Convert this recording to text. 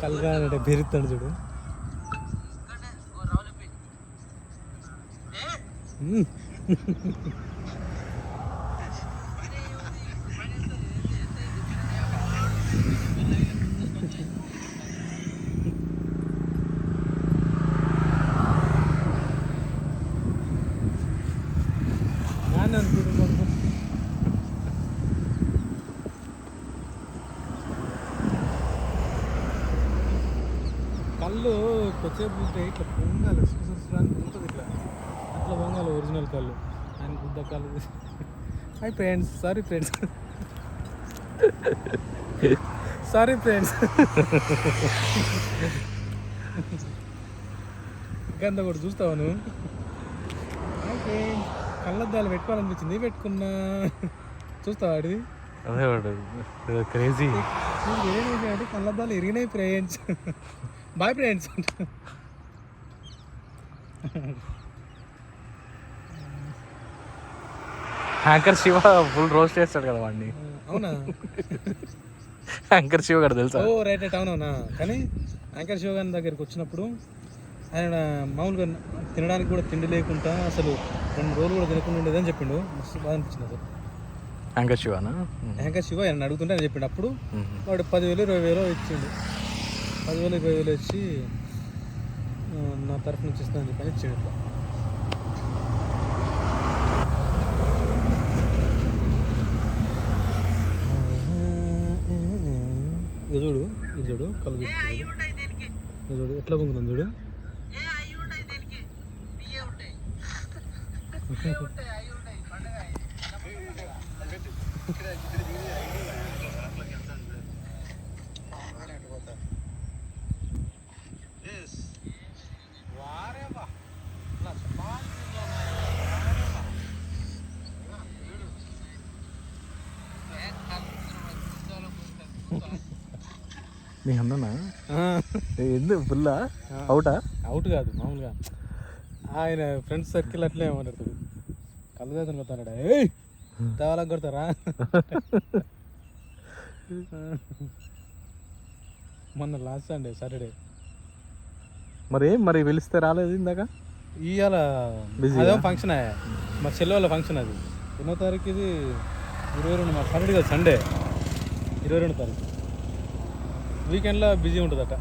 ಕಲ್ಗಾಡ ಬೇರೆ ತಡೆದಿಡು ನಾನು కళ్ళు కొద్దిసేపు ఉంటే ఇట్లా పొంగాలి సుసరానికి ఉంటుంది ఇట్లా. అట్లా పొంగాలి ఒరిజినల్ కళ్ళు. ఆయన గుద్ద కళ్ళు. Hi friends sorry friends. Sorry friends. గంత కూడా చూస్తావా నువ్వు? ఓకే కళ్ళద్దాలు పెట్టుకోవాలనిపించింది పెట్టుకున్నా. చూస్తావా అడిది అదే క్రేజీ. ఏమైంది అంటే కళ్ళద్దాలు ఇరిగినాయి friends. Bye friends anchor Shiva full roast చేస్తాడు కదా వాడిని. అవునా? హ్యాంకర్ శివ కూడా తెలుసా? ఓ రైట్ రైట్ అవునవునా? కానీ యాంకర్ శివగారి దగ్గరికి వచ్చినప్పుడు ఆయన మామూలుగా తినడానికి కూడా తిండి లేకుండా అసలు రెండు రోజులు కూడా తినకుండా ఉండేదని చెప్పిండు. మస్తు బాగా అనిపించింది అసలు. హ్యాంకర్ శివనా యాంకర్ శివ ఆయన అడుగుతుంటే ఆయన చెప్పిండు. అప్పుడు. వాడు పదివేలు ఇరవై వేలు ఇచ్చిండు. పదివేలు ఇరవై వేలు ఇచ్చి ఆ, నా తరఫు నుంచి ఇస్తానని చెప్పని ఇచ్చిండు ఇట్లా చూడు ఇది చూడు కళ్ళు చూడు ఎట్లా పొంగుతుంది చూడు నీ అన్ననా? ఎందుకు? ఫుల్లా? అవుటా? అవుట్ కాదు మామూలుగా. ఆయన ఫ్రెండ్స్ సర్కిల్ అట్లే ఏమంటారు కళ్ళు కొడతాడు ఏయ్! తేవాలకు కొడతారా? మొన్న లాస్ట్ సండే సాటర్డే. మరి మరి పిలిస్తే రాలేదు ఇందాక? ఇవాళ అదే? ఫంక్షన్ మా చెల్లె వాళ్ళ ఫంక్షన్ అది. ఎన్నో తారీఖు ఇది? ఇరవై రెండు మా సాటర్డే కదా సండే. ఇరవై రెండు తారీఖు. వీకెండ్లో బిజీ ఉంటుందట.